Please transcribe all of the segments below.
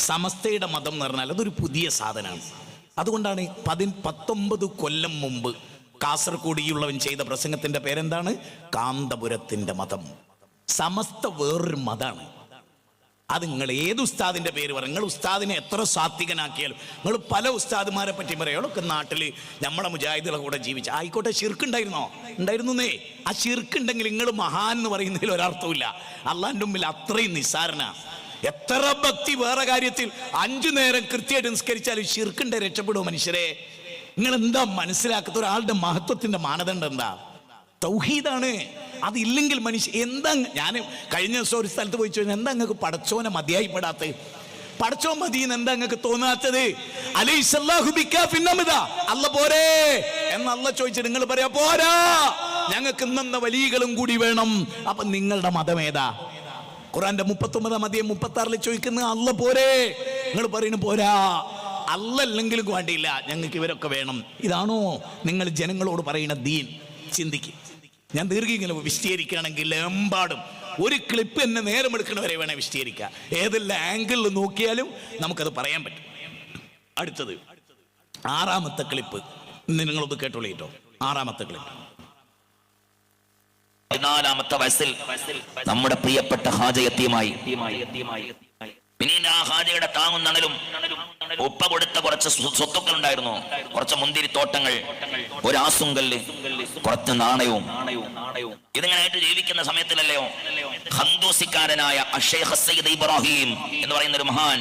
സമസ്തയുടെ മതം എന്ന് പറഞ്ഞാൽ അതൊരു പുതിയ സാധനമാണ്. അതുകൊണ്ടാണ് പതി പത്തൊമ്പത് കൊല്ലം മുമ്പ് കാസർഗോഡിയുള്ളവൻ ചെയ്ത പ്രസംഗത്തിന്റെ പേരെന്താണ്? കാന്തപുരത്തിന്റെ മതം. സമസ്ത വേറൊരു മതമാണ് അത് നിങ്ങൾ ഏത് ഉസ്താദിന്റെ പേര് പറയും നിങ്ങൾ ഉസ്താദിനെ എത്ര സാത്വികനാക്കിയാലും നിങ്ങൾ പല ഉസ്താദുമാരെ പറ്റി പറയുകളൊക്കെ നാട്ടിൽ നമ്മളെ മുജാഹിദുകളെ കൂടെ ജീവിച്ച ആയിക്കോട്ടെ ഷിർക്കുണ്ടായിരുന്നോ ഉണ്ടായിരുന്നേ? ആ ഷിർക്കുണ്ടെങ്കിൽ നിങ്ങൾ മഹാൻ എന്ന് പറയുന്നതിൽ ഒരർത്ഥമില്ല അള്ളാന്റെ മുമ്പിൽ അത്രയും നിസ്സാരന. എത്ര ഭക്തി വേറെ കാര്യത്തിൽ? അഞ്ചു നേരം കൃത്യമായിട്ട് നിസ്കരിച്ചാലും ഷിർക്കുണ്ടെ രക്ഷപ്പെടുമോ മനുഷ്യരെ. നിങ്ങൾ എന്താ മനസ്സിലാക്കാത്ത? ഒരാളുടെ മഹത്വത്തിന്റെ മാനദണ്ഡം എന്താ? തൗഹീദാണ്. അതില്ലെങ്കിൽ മനുഷ്യ എന്താ ഞാൻ കഴിഞ്ഞ ദിവസം ഒരു സ്ഥലത്ത് പോയി ചോദിച്ചു എന്താ നിങ്ങൾക്ക് പടച്ചോനെ പടച്ചോ പടച്ചോൻ എന്ന് എന്താ നിങ്ങൾക്ക് തോന്നാത്തത്? അല്ല പോരേ. എന്ന് അല്ല ചോദിച്ചു. നിങ്ങൾ പറയാ പോരാ. ഞങ്ങൾക്ക് ഇന്നെന്ന വലിയകളും കൂടി വേണം. അപ്പൊ നിങ്ങളുടെ മതമേതാ ഖുറാന്റെ മുപ്പത്തൊമ്പതാം മതിയെ മുപ്പത്തി ആറിൽ ചോദിക്കുന്ന അല്ല പോരേ. നിങ്ങൾ പറയുന്നു പോരാ. അല്ലെങ്കിലും വേണ്ടിയില്ല ഞങ്ങൾക്ക് ഇവരൊക്കെ വേണം. ഇതാണോ നിങ്ങൾ ജനങ്ങളോട് പറയുന്ന ദീൻ? ചിന്തിക്കും. ഞാൻ ദീർഘിങ്ങനെ വിശദീകരിക്കുകയാണെങ്കിൽ എമ്പാടും. ഒരു ക്ലിപ്പ് എന്നെ നേരം എടുക്കണവരെ വേണേ വിശദീകരിക്കാം ഏതെല്ലാം ആംഗിളിൽ നോക്കിയാലും നമുക്കത് പറയാൻ പറ്റും. അടുത്തത്. ആറാമത്തെ ക്ലിപ്പ് നിങ്ങളൊന്ന് കേട്ടോളിട്ടോ? ആറാമത്തെ ക്ലിപ്പ് പതിനാലാമത്തെ വയസ്സിൽ നമ്മുടെ പ്രിയപ്പെട്ട ഹാജയത്തിയുമായി പിന്നീട് ആ ഹാജയുടെ താങ്ങും നണലും ഉപ്പ കൊടുത്ത കുറച്ച് സ്വ- സ്വത്തുക്കൾ ഉണ്ടായിരുന്നു കുറച്ച് മുന്തിരിത്തോട്ടങ്ങൾ ഒരു ആസുങ്കല്ല് കുറച്ച് നാണയവും. ഇതിങ്ങനെയായിട്ട് ജീവിക്കുന്ന സമയത്തിലല്ലയോ? ഹന്തോസിക്കാരനായ അഷേഖ് സയ്യിദ് ഇബ്രാഹിം എന്ന് പറയുന്ന ഒരു മഹാൻ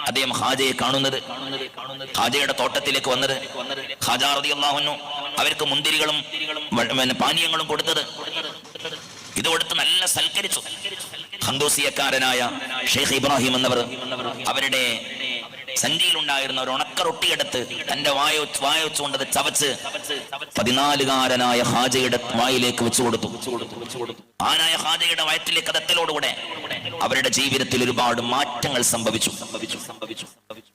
അദ്ദേഹം ഹാജയെ കാണുന്നത്. ഹാജയുടെ തോട്ടത്തിലേക്ക് വന്നത് ഹാജാറതി അള്ളാഹുനു അവർക്ക് മുന്തിരികളും പാനീയങ്ങളും കൊടുത്തത് ഇത് കൊടുത്ത് നല്ല സൽക്കരിച്ചു. ഹന്തോസിയക്കാരനായ ഷെയ്ഖ് ഇബ്രാഹിം എന്നവർ അവരുടെ സഞ്ചിയിലുണ്ടായിരുന്ന ഒരു ഉണക്ക റൊട്ടിയെടുത്ത് തന്റെ വായ വായ വെച്ചുകൊണ്ടത് ചവച്ച് പതിനാലുകാരനായ ഹാജയുടെ വായിലേക്ക് വെച്ചു കൊടുത്തു. ആനായ ഹാജയുടെ വയറ്റിലെ കഥത്തിലോടുകൂടെ അവരുടെ ജീവിതത്തിൽ ഒരുപാട് മാറ്റങ്ങൾ സംഭവിച്ചു.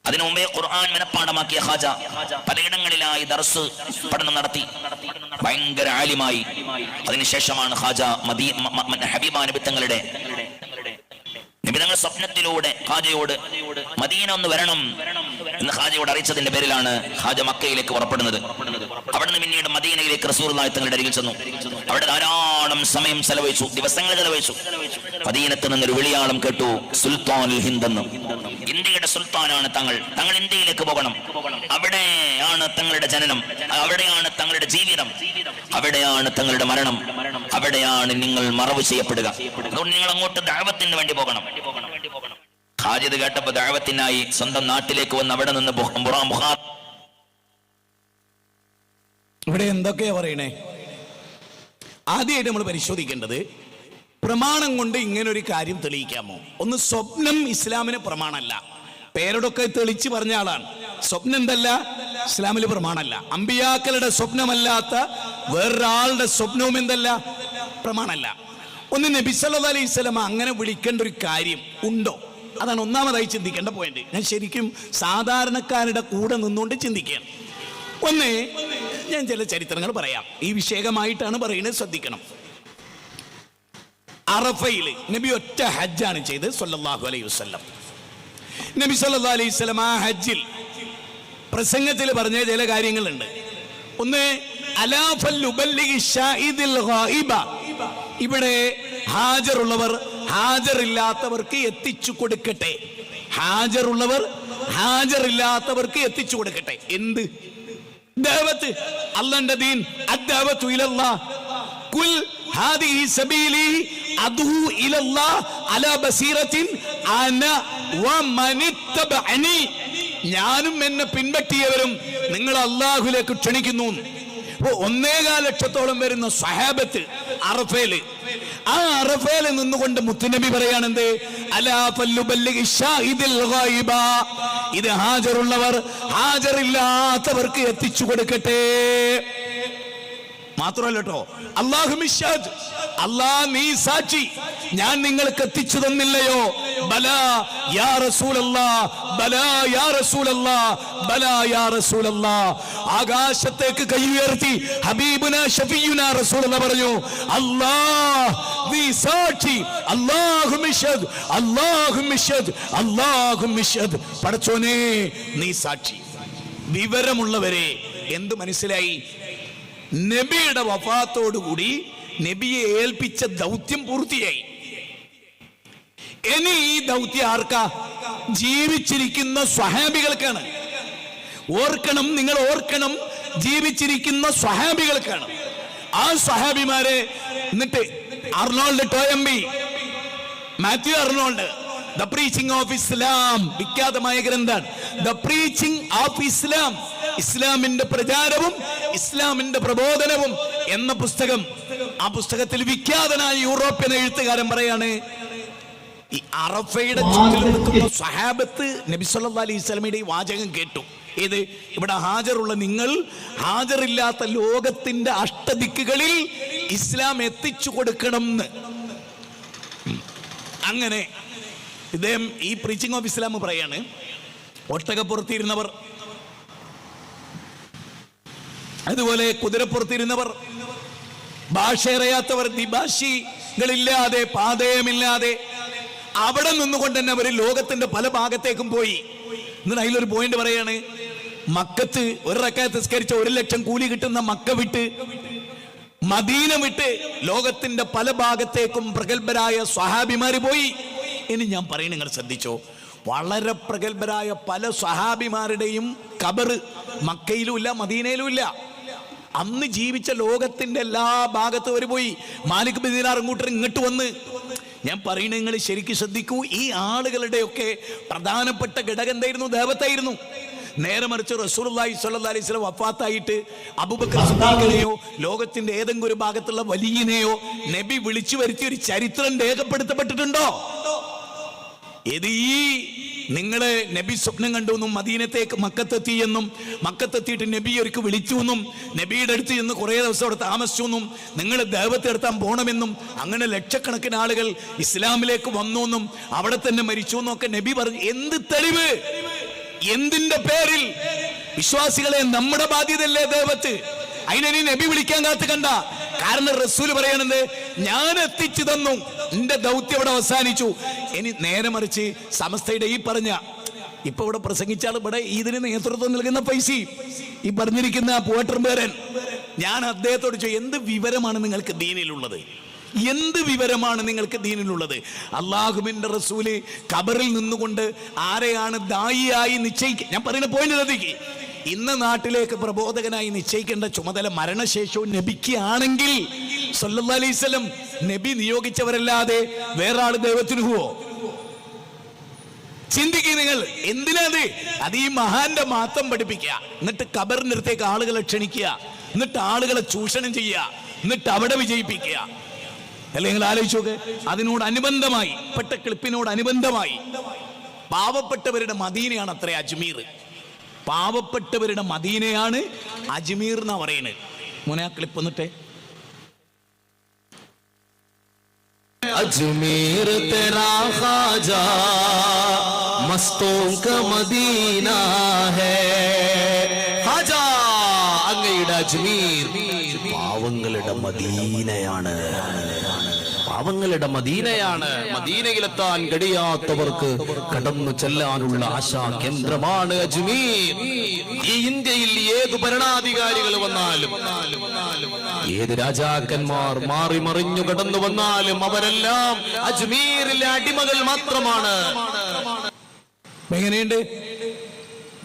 അതിനു മുമ്പേ ഖുർആൻ മനപ്പാടമാക്കിയ ഹാജ പലയിടങ്ങളിലായി ദർസ് പഠനം നടത്തി. ഭയങ്കര ആലിമായി. അതിനുശേഷമാണ് ഹാജ മദീ മ- മ- ഹബീബ നബിത്തങ്ങളുടെ നിബിതങ്ങൾ സ്വപ്നത്തിലൂടെ ഹാജയോട് മദീന ഒന്ന് വരണം എന്ന് ഹാജയോട് അറിയിച്ചതിന്റെ പേരിലാണ് ഹാജ മക്കയിലേക്ക് പുറപ്പെടുന്നത്. അവിടെ നിന്ന് പിന്നീട് മദീനയിലേക്ക് റസൂർ തങ്ങളുടെ അരികിൽ ചെന്നു. അവിടെ ധാരാളം സമയം ചെലവഴിച്ചു ദിവസങ്ങൾ ചെലവഴിച്ചു. മദീനത്ത് നിന്നൊരു വിളിയാളം കേട്ടു സുൽത്താൻ ഹിന്ദ് എന്ന്. ഇന്ത്യയുടെ സുൽത്താനാണ് തങ്ങൾ. തങ്ങൾ ഇന്ത്യയിലേക്ക് പോകണം. അവിടെയാണ് തങ്ങളുടെ ജനനം. അവിടെയാണ് തങ്ങളുടെ ജീവിതം. അവിടെയാണ് തങ്ങളുടെ മരണം. അവിടെയാണ് നിങ്ങൾ മറവ് ചെയ്യപ്പെടുക. അതുകൊണ്ട് നിങ്ങൾ അങ്ങോട്ട് ദാവത്തിന് വേണ്ടി പോകണം. ഹാജിദ് കേട്ടപ്പോ ദാവത്തിനായി സ്വന്തം നാട്ടിലേക്ക് വന്ന് അവിടെ നിന്ന് ഇവിടെ എന്തൊക്കെയാ പറയണേ? ആദ്യമായിട്ട് നമ്മൾ പരിശോധിക്കേണ്ടത് പ്രമാണം കൊണ്ട് ഇങ്ങനെ ഒരു കാര്യം തെളിയിക്കാമോ? ഒന്ന് സ്വപ്നം ഇസ്ലാമിന് പ്രമാണമല്ല. പേരോടൊക്കെ തെളിച്ച് പറഞ്ഞ ആളാണ്. സ്വപ്നം എന്തല്ല? ഇസ്ലാമിൽ പ്രമാണമല്ല. അമ്പിയാക്കളുടെ സ്വപ്നമല്ലാത്ത വേറൊരാളുടെ സ്വപ്നവും എന്തല്ല? പ്രമാണമല്ല. ഒന്ന് നബി സല്ലല്ലാഹു അലൈഹി സ്വലമ അങ്ങനെ വിളിക്കേണ്ട ഒരു കാര്യം ഉണ്ടോ? അതാണ് ഒന്നാമതായി ചിന്തിക്കേണ്ട പോയിന്റ് ഞാൻ ശരിക്കും സാധാരണക്കാരുടെ കൂടെ നിന്നുകൊണ്ട് ചിന്തിക്കുകയാണ് ഒന്ന് ഞാൻ ചില ചരിത്രങ്ങൾ പറയാം. ഈ വിഷയകമായിട്ടാണ് പറയുന്നത് ശ്രദ്ധിക്കണം. അറഫയിൽ നബി ഒറ്റ ഹജ്ജാണ് ചെയ്ത് സല്ലല്ലാഹു അലൈഹി വസല്ലം. നബി സല്ലല്ലാഹു അലൈഹി വസല്ലം ആ ഹജ്ജിൽ പ്രസംഗത്തിൽ പറഞ്ഞ ചില കാര്യങ്ങളുണ്ട്. ഒന്ന്. ഇവിടെ ഹാജറുള്ളവർ ഹാജറില്ലാത്തവർക്ക് എത്തിച്ചു കൊടുക്കട്ടെ. ഹാജറുള്ളവർ ഹാജറില്ലാത്തവർക്ക് എത്തിച്ചു കൊടുക്കട്ടെ. എന്ത്? ദഅവത്ത് അള്ളന്റെ ദീൻ. അദ്ദഅവത്തു ഇലല്ലാഹ് കുൽ ഹാദിഹി സബീലി അദൂ ഇലല്ലാ അലാ ബസീറത്തിൻ അന വമനിത്തബഅനി ഞാനും എന്നെ പിൻപറ്റിയവരും നിങ്ങൾ അള്ളാഹുലേക്ക് ക്ഷണിക്കുന്നു. ഒന്നേകാൽ ലക്ഷത്തോളം വരുന്ന സഹാബത്ത് അറഫേൽ. ആ അറഫേൽ നിന്നുകൊണ്ട് മുത്തുനബി പറയാണെന്ത്. ഇത് ഹാജറുള്ളവർ ഹാജറില്ലാത്തവർക്ക് എത്തിച്ചു കൊടുക്കട്ടെ. മാത്രമല്ല അള്ളാഹു അള്ളാ നീ സാക്ഷി ഞാൻ നിങ്ങൾക്ക് എത്തിച്ചു തന്നില്ലയോ? ബല യാ റസൂലല്ലാ ബല യാ റസൂലല്ലാ ബല യാ റസൂലല്ലാ. ആകാശത്തേക്ക് കൈ ഉയർത്തി ഹബീബുന ഷഫിയുന പറഞ്ഞു അല്ലാ നീ സാക്ഷി അല്ലാഹു മിഷദ് അല്ലാഹു മിഷദ് അല്ലാഹു മിഷദ്. പടച്ചോനെ നീ സാക്ഷി വിവരമുള്ളവരെ എന്ത് മനസ്സിലായി? നബിയുടെ വഫാത്തോടുകൂടി നബിയെ ഏൽപ്പിച്ച ദൗത്യം പൂർത്തിയായി. ഇനി ഈ ദൗത്യം ആർക്കാ? ജീവിച്ചിരിക്കുന്ന സ്വഹാബികൾക്കാണ്. ഓർക്കണം നിങ്ങൾ ഓർക്കണം ജീവിച്ചിരിക്കുന്ന സ്വഹാബികൾക്കാണ്. ആ സ്വഹാബിമാരെ എന്നിട്ട് Arnold Toynbee Matthew Arnold the preaching of Islam വിഖ്യാതമായ ഗ്രന്ഥാണ്. ദ പ്രീച്ചിങ് ഓഫ് ഇസ്ലാം ഇസ്ലാമിന്റെ പ്രചാരവും ഇസ്ലാമിന്റെ പ്രബോധനവും എന്ന പുസ്തകം ആ പുസ്തകത്തിൽ വിഖ്യാതനായ യൂറോപ്യൻ എഴുത്തുകാരൻ പറയാണ് ഈ അറഫയുടെ ചുറ്റിലും നിൽക്കുന്ന സ്വഹാബത്ത് നബി സല്ലല്ലാഹു അലൈഹി സ്വലമിയുടെ ഈ വാചകം കേട്ടു. ഏത്? ഇവിടെ ഹാജറുള്ള നിങ്ങൾ ഹാജറില്ലാത്ത ലോകത്തിന്റെ അഷ്ടദിക്കുകളിൽ ഇസ്ലാം എത്തിച്ചു കൊടുക്കണം എന്ന്. അങ്ങനെ ഇദ്ദേഹം ഈ പ്രീച്ചിങ് ഓഫ് ഇസ്ലാം പറയാണ്. ഒട്ടകപ്പുറത്തിരുന്നവർ അതുപോലെ കുതിരപ്പുറത്തിരുന്നവർ ഭാഷ അറിയാത്തവർ ദിഭാഷികളില്ലാതെ പാതയമില്ലാതെ അവിടെ നിന്നുകൊണ്ട് തന്നെ അവർ ലോകത്തിന്റെ പല ഭാഗത്തേക്കും പോയി. എന്നിട്ട് അതിലൊരു പോയിന്റ് പറയാണ് മക്കത്ത് ഒരു റക്കാത്ത് നിസ്കരിച്ച ഒരു ലക്ഷം കൂലി കിട്ടുന്ന മക്ക വിട്ട് മദീന വിട്ട് ലോകത്തിന്റെ പല ഭാഗത്തേക്കും പ്രഗത്ഭരായ സ്വഹാബിമാര് പോയി. ഇനി ഞാൻ പറയും നിങ്ങൾ ശ്രദ്ധിച്ചോ. വളരെ പ്രഗത്ഭരായ പല സ്വഹാബിമാരുടെയും കബറ് മക്കയിലും ഇല്ല മദീനയിലും ഇല്ല. അന്ന് ജീവിച്ച ലോകത്തിന്റെ എല്ലാ ഭാഗത്തും അവർ പോയി. മാലിക് ബദീനാർ ഇങ്ങോട്ട് ഇങ്ങോട്ട് വന്ന്. ഞാൻ പറയുന്നത് നിങ്ങൾ ശരിക്കും ശ്രദ്ധിക്കൂ. ഈ ആളുകളുടെയൊക്കെ പ്രധാനപ്പെട്ട ഘടകം എന്തായിരുന്നു? ദേവത്തായിരുന്നു. നേരെ മറിച്ച് റസൂലുള്ളാഹി സ്വല്ലല്ലാഹി അലൈഹി വസല്ലം വഫാത്തായിട്ട് അബൂബക്കർ സിദ്ദീഖിനെയോ ലോകത്തിന്റെ ഏതെങ്കിലും ഒരു ഭാഗത്തുള്ള വലിയനെയോ നബി വിളിച്ചു വരുത്തിയ ഒരു ചരിത്രം രേഖപ്പെടുത്തപ്പെട്ടിട്ടുണ്ടോ? ഇത് ഈ നിങ്ങളെ നബി സ്വപ്നം കണ്ടു എന്നും മദീനത്തേക്ക് മക്കത്തെത്തി എന്നും മക്കത്തെത്തിയിട്ട് നബി ഒരിക്കൽ വിളിച്ചു എന്നും നബിയുടെ അടുത്ത് ചെന്ന് കുറേ ദിവസം അവിടെ താമസിച്ചു എന്നും നിങ്ങൾ ദേവത്തെ എടുത്താൻ പോകണമെന്നും അങ്ങനെ ലക്ഷക്കണക്കിന് ആളുകൾ ഇസ്ലാമിലേക്ക് വന്നു എന്നും അവിടെ തന്നെ മരിച്ചു എന്നൊക്കെ നബി പറഞ്ഞു. എന്ത് തെളിവ്? എന്തിന്റെ പേരിൽ? വിശ്വാസികളെ നമ്മുടെ ബാധ്യതയല്ലേ ദേവത്ത്? അതിനെ നബി വിളിക്കാൻ കാത്ത് കണ്ട. കാരണം റസൂൽ പറയണത് ഞാൻ എത്തിച്ചു തന്നു. എന്റെ ദൗത്യം ഇവിടെ അവസാനിച്ചു. ഇനി നേരെ മറിച്ച് സമസ്തയുടെ ഈ പറഞ്ഞ ഇപ്പൊ ഇവിടെ പ്രസംഗിച്ചാൽ ഇവിടെ ഇതിന് നേതൃത്വം നൽകുന്ന പൈസ ഈ പറഞ്ഞിരിക്കുന്ന പോട്ടർബേരൻ ഞാൻ അദ്ദേഹത്തോട് ചോദിച്ചു എന്ത് വിവരമാണ് നിങ്ങൾക്ക് ദീനിലുള്ളത്? എന്ത് വിവരമാണ് നിങ്ങൾക്ക് ദീനിലുള്ളത്? അള്ളാഹുബിന്റെ റസൂൽ ഖബറിൽ നിന്നുകൊണ്ട് ആരെയാണ് ദായിയായി നിശ്ചയിക്കുക ഞാൻ പറയുന്ന പോയിന്റ് ശ്രദ്ധിക്കുക ഇന്ന് നാട്ടിലേക്ക് പ്രബോധകനായി നിശ്ചയിക്കേണ്ട ചുമതല മരണശേഷവും നബിക്കാണെങ്കിൽ നബി നിയോഗിച്ചവരല്ലാതെ വേറെ ആൾ ദൈവത്തിന് പോവോ? ചിന്തിക്കുക നിങ്ങൾ എന്തിനാത് അത്? ഈ മഹാന്റെ മാത്രം പഠിപ്പിക്കുക. എന്നിട്ട് കബറിനടുത്തേക്ക് ആളുകളെ ക്ഷണിക്കുക. എന്നിട്ട് ആളുകളെ ചൂഷണം ചെയ്യുക. എന്നിട്ട് അവിടെ വിജയിപ്പിക്കുക. അല്ലെ നിങ്ങൾ ആലോചിച്ചു നോക്ക്? അതിനോട് അനുബന്ധമായി പെട്ട ക്ലിപ്പിനോട് അനുബന്ധമായി പാവപ്പെട്ടവരുടെ മദീനയാണ് അത്ര അജ്മീർ. പാവപ്പെട്ടവരുടെ മദീനയാണ് അജ്മീർ എന്നാ പറയുന്നത് മോനെ ആ ക്ലിപ്പ് എന്നിട്ടേ अजमेर तेरा खाजा मस्तों का मदीना है ഹാജാ അങ്ങയുടെ അജ്മീർ പാവങ്ങളുടെ മദീനയാണ് പാവങ്ങളുടെ മദീനയാണ് മദീനയിലെത്താൻ കഴിയാത്തവർക്ക് കടന്നു ചെല്ലാനുള്ള ആശാ കേന്ദ്രമാണ് അജ്മീർ ഈ ഇന്ത്യയിൽ ഏത് ഭരണാധികാരികൾ വന്നാലും ഏത് രാജാക്കന്മാർ മാറി മറിഞ്ഞു കടന്നു വന്നാലും അവരെല്ലാം അജ്മീറിലെ അടിമകൾ മാത്രമാണ്. എങ്ങനെയുണ്ട്?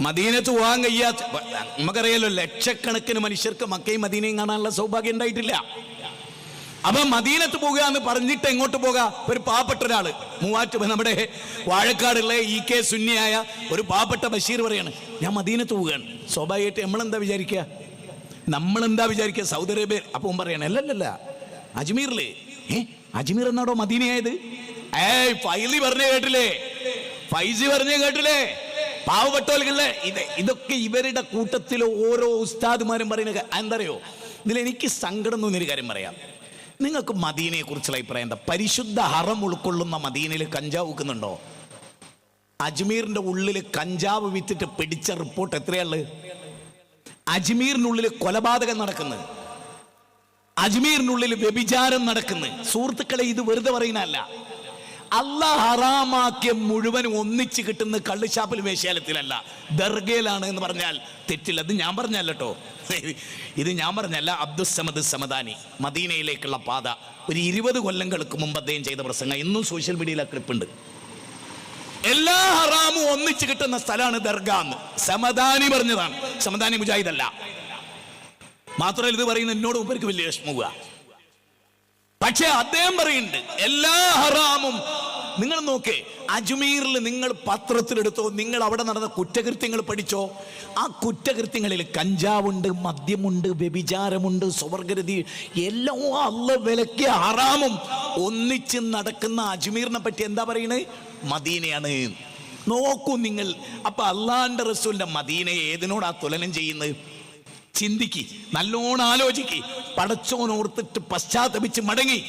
മദീനത്ത് പോകാൻ കഴിയാത്ത നമുക്കറിയാലോ ലക്ഷക്കണക്കിന് മനുഷ്യർക്ക് മക്കയും മദീനയും കാണാനുള്ള സൗഭാഗ്യം ഉണ്ടായിട്ടില്ല. അപ്പൊ മദീനത്ത് പോകുക എന്ന് പറഞ്ഞിട്ട് എങ്ങോട്ട് പോകാം? ഒരു പാവപ്പെട്ട ഒരാൾ. മൂവാറ്റ് നമ്മുടെ വാഴക്കാടുള്ള ഇ കെ സുന്നിയായ ഒരു പാവപ്പെട്ട ബഷീർ പറയാണ് ഞാൻ മദീനത്ത് പോവുകയാണ്. സ്വാഭാവികമായിട്ട് നമ്മളെന്താ വിചാരിക്കുക? നമ്മളെന്താ വിചാരിക്കുക? സൗദി അറേബ്യ അപ്പം പറയണ അല്ലല്ലല്ല. അജ്മീറിലേ. ഏ? അജ്മീർ എന്നാടോ മദീനയായത്? ഏയ് ഫൈലി പറഞ്ഞു കേട്ടില്ലേ? ഫൈസി പറഞ്ഞു കേട്ടില്ലേ? പാവപ്പെട്ടവർക്കുള്ള ഇത് ഇതൊക്കെ ഇവരുടെ കൂട്ടത്തിൽ ഓരോ ഉസ്താദുമാരും പറയുന്ന എന്താ അറിയോ ഇതിൽ എനിക്ക് സങ്കടം തോന്നിയൊരു കാര്യം പറയാം. നിങ്ങൾക്ക് മദീനയെ കുറിച്ചുള്ള അഭിപ്രായം എന്താ? പരിശുദ്ധ ഹറം ഉൾക്കൊള്ളുന്ന മദീനയിൽ കഞ്ചാവ് വെക്കുന്നുണ്ടോ അജ്മീറിന്റെ ഉള്ളിൽ കഞ്ചാവ് വിറ്റിട്ട് പിടിച്ച റിപ്പോർട്ട് എത്രയുള്ളത് അജ്മീറിനുള്ളിൽ കൊലപാതകം നടക്കുന്നത് അജ്മീറിനുള്ളിൽ വ്യഭിചാരം നടക്കുന്നത് സുഹൃത്തുക്കളെ ഇത് വെറുതെ പറയുന്നതല്ല. അല്ല ഹറാമാക്കിയ മുഴുവൻ ഒന്നിച്ച് കിട്ടുന്ന കള്ളുഷാപ്പിൽ വേശ്യാലത്തിലല്ല. ദർഗയിലാണ് എന്ന് പറഞ്ഞാൽ തെറ്റില്ല. അത് ഞാൻ പറഞ്ഞല്ല കേട്ടോ. ഇത് ഞാൻ പറഞ്ഞല്ല അബ്ദുസമദ് സമദാനി മദീനയിലേക്കുള്ള പാത. ഒരു ഇരുപത് കൊല്ലങ്ങൾക്ക് മുമ്പ് അദ്ദേഹം ചെയ്ത പ്രസംഗം. ഇന്നും സോഷ്യൽ മീഡിയയിൽ ആ ക്ലിപ്പുണ്ട് എല്ലാ ഹറാമും ഒന്നിച്ച് കിട്ടുന്ന സ്ഥലമാണ് ദർഗാന്ന്. സമദാനി പറഞ്ഞതാണ്. സമദാനി മുജാഹിദല്ല. മാത്രമല്ല ഇത് പറയുന്ന എന്നോട് ഉപരിക്ക് വലിയ വിഷമുക പക്ഷെ അദ്ദേഹം പറയുന്നുണ്ട് എല്ലാ ഹറാമും നിങ്ങൾ നോക്കേ അജ്മീറിൽ നിങ്ങൾ പത്രത്തിലെടുത്തോ നിങ്ങൾ അവിടെ നടന്ന കുറ്റകൃത്യങ്ങൾ പഠിച്ചോ ആ കുറ്റകൃത്യങ്ങളിൽ കഞ്ചാവുണ്ട് മദ്യമുണ്ട് വ്യഭിചാരമുണ്ട് സ്വർഗരതി എല്ലാം അല്ല വിലക്കിയ ഹറാമും. ഒന്നിച്ച് നടക്കുന്ന അജ്മീറിനെ പറ്റി എന്താ പറയുന്നത് മദീനയാണ്. നോക്കൂ നിങ്ങൾ അപ്പൊ അള്ളാന്റെ റസൂലിന്റെ മദീനയെ ഏതിനോടാ തുലനം ചെയ്യുന്നത്? ചിന്തിക്ക് നല്ലോണം ആലോചിക്ക്. പടച്ചോനോർത്തിട്ട് പശ്ചാത്തപിച്ച് മടങ്ങി.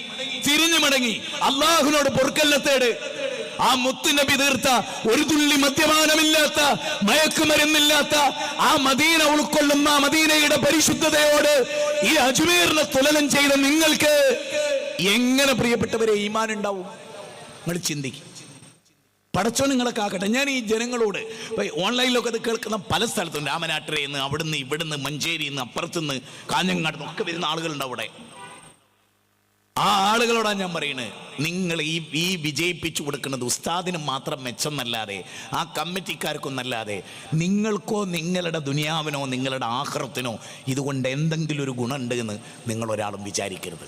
തിരിഞ്ഞു മടങ്ങി. അള്ളാഹുവിനോട് പൊറുക്കല്ലത്തേട് ആ മുത്തുനബി തീർത്ത ഒരു തുള്ളി മദ്യപാനമില്ലാത്ത മയക്കുമരുന്നില്ലാത്ത ആ മദീന ഉൾക്കൊള്ളുന്ന ആ മദീനയുടെ പരിശുദ്ധതയോട് ഈ അജ്മീറിനെ തുലനം ചെയ്ത നിങ്ങൾക്ക് എങ്ങനെ പ്രിയപ്പെട്ടവരെ ഈമാൻ ഉണ്ടാവും നിങ്ങൾ ചിന്തിക്കും. പടച്ചോ നിങ്ങളെ കാക്കട്ടെ ഞാൻ ഈ ജനങ്ങളോട് ഓൺലൈനിലൊക്കെ അത് കേൾക്കുന്ന പല സ്ഥലത്തും രാമനാട്ടരയിൽ നിന്ന് അവിടുന്ന് ഇവിടുന്ന് മഞ്ചേരിയിൽ നിന്ന് അപ്പുറത്തുനിന്ന് കാഞ്ഞങ്ങാട് നിന്ന് ഒക്കെ വരുന്ന ആളുകളുണ്ട് അവിടെ. ആ ആളുകളോടാണ് ഞാൻ പറയുന്നത് നിങ്ങൾ ഈ ഈ വിജയിപ്പിച്ചു കൊടുക്കുന്നത് ഉസ്താദിന് മാത്രം മെച്ചമെന്നല്ലാതെ ആ കമ്മിറ്റിക്കാർക്കൊന്നല്ലാതെ നിങ്ങൾക്കോ നിങ്ങളുടെ ദുനിയാവിനോ നിങ്ങളുടെ ആഹ്റത്തിനോ ഇതുകൊണ്ട് എന്തെങ്കിലും ഒരു ഗുണമുണ്ട് എന്ന് നിങ്ങളൊരാളും വിചാരിക്കരുത്.